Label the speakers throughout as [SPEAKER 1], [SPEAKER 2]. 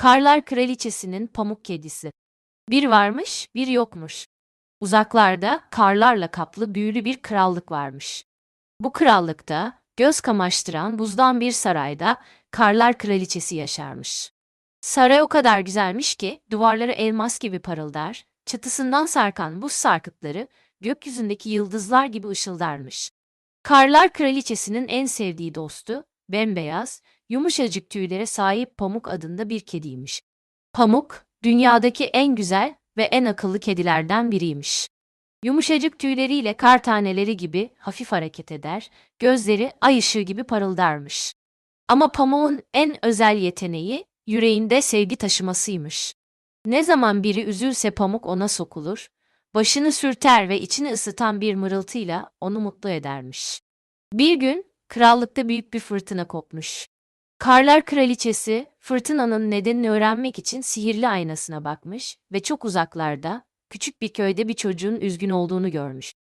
[SPEAKER 1] Karlar Kraliçesi'nin pamuk kedisi. Bir varmış, bir yokmuş. Uzaklarda karlarla kaplı büyülü bir krallık varmış. Bu krallıkta göz kamaştıran buzdan bir sarayda Karlar Kraliçesi yaşarmış. Saray o kadar güzelmiş ki duvarları elmas gibi parıldar, çatısından sarkan buz sarkıtları gökyüzündeki yıldızlar gibi ışıldarmış. Karlar Kraliçesi'nin en sevdiği dostu, bembeyaz, yumuşacık tüylere sahip Pamuk adında bir kediymiş. Pamuk, dünyadaki en güzel ve en akıllı kedilerden biriymiş. Yumuşacık tüyleriyle kar taneleri gibi hafif hareket eder, gözleri ay ışığı gibi parıldarmış. Ama Pamuk'un en özel yeteneği yüreğinde sevgi taşımasıymış. Ne zaman biri üzülse Pamuk ona sokulur, başını sürter ve içini ısıtan bir mırıltıyla onu mutlu edermiş. Bir gün krallıkta büyük bir fırtına kopmuş. Karlar Kraliçesi fırtınanın nedenini öğrenmek için sihirli aynasına bakmış ve çok uzaklarda küçük bir köyde bir çocuğun üzgün olduğunu görmüş.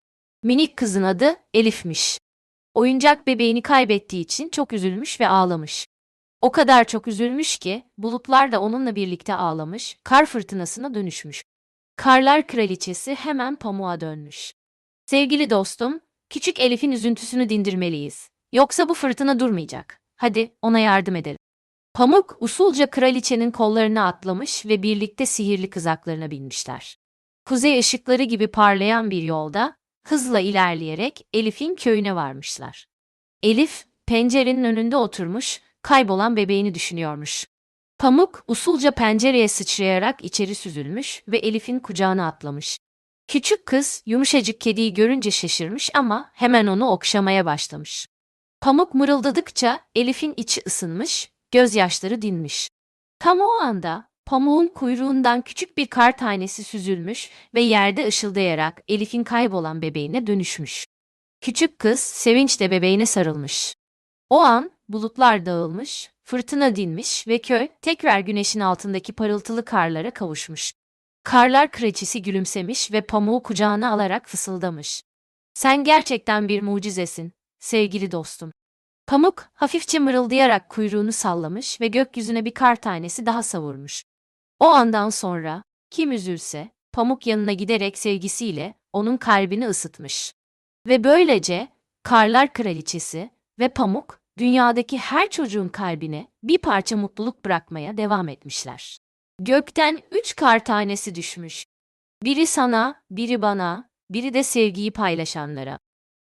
[SPEAKER 1] Minik kızın adı Elif'miş. Oyuncak bebeğini kaybettiği için çok üzülmüş ve ağlamış. O kadar çok üzülmüş ki bulutlar da onunla birlikte ağlamış, kar fırtınasına dönüşmüş. Karlar Kraliçesi hemen pamuğa dönmüş. Sevgili dostum, küçük Elif'in üzüntüsünü dindirmeliyiz. Yoksa bu fırtına durmayacak. Hadi ona yardım edelim. Pamuk usulca kraliçenin kollarına atlamış ve birlikte sihirli kızaklarına binmişler. Kuzey ışıkları gibi parlayan bir yolda hızla ilerleyerek Elif'in köyüne varmışlar. Elif pencerenin önünde oturmuş, kaybolan bebeğini düşünüyormuş. Pamuk usulca pencereye sıçrayarak içeri süzülmüş ve Elif'in kucağına atlamış. Küçük kız yumuşacık kediyi görünce şaşırmış ama hemen onu okşamaya başlamış. Pamuk mırıldadıkça Elif'in içi ısınmış, gözyaşları dinmiş. Tam o anda pamuğun kuyruğundan küçük bir kar tanesi süzülmüş ve yerde ışıldayarak Elif'in kaybolan bebeğine dönüşmüş. Küçük kız sevinçle bebeğine sarılmış. O an bulutlar dağılmış, fırtına dinmiş ve köy tekrar güneşin altındaki parıltılı karlara kavuşmuş. Karlar kraliçesi gülümsemiş ve pamuğu kucağına alarak fısıldamış. Sen gerçekten bir mucizesin, sevgili dostum. Pamuk hafifçe mırıldayarak kuyruğunu sallamış ve gökyüzüne bir kar tanesi daha savurmuş. O andan sonra kim üzülse Pamuk yanına giderek sevgisiyle onun kalbini ısıtmış. Ve böylece Karlar Kraliçesi ve Pamuk dünyadaki her çocuğun kalbine bir parça mutluluk bırakmaya devam etmişler. Gökten üç kar tanesi düşmüş. Biri sana, biri bana, biri de sevgiyi paylaşanlara.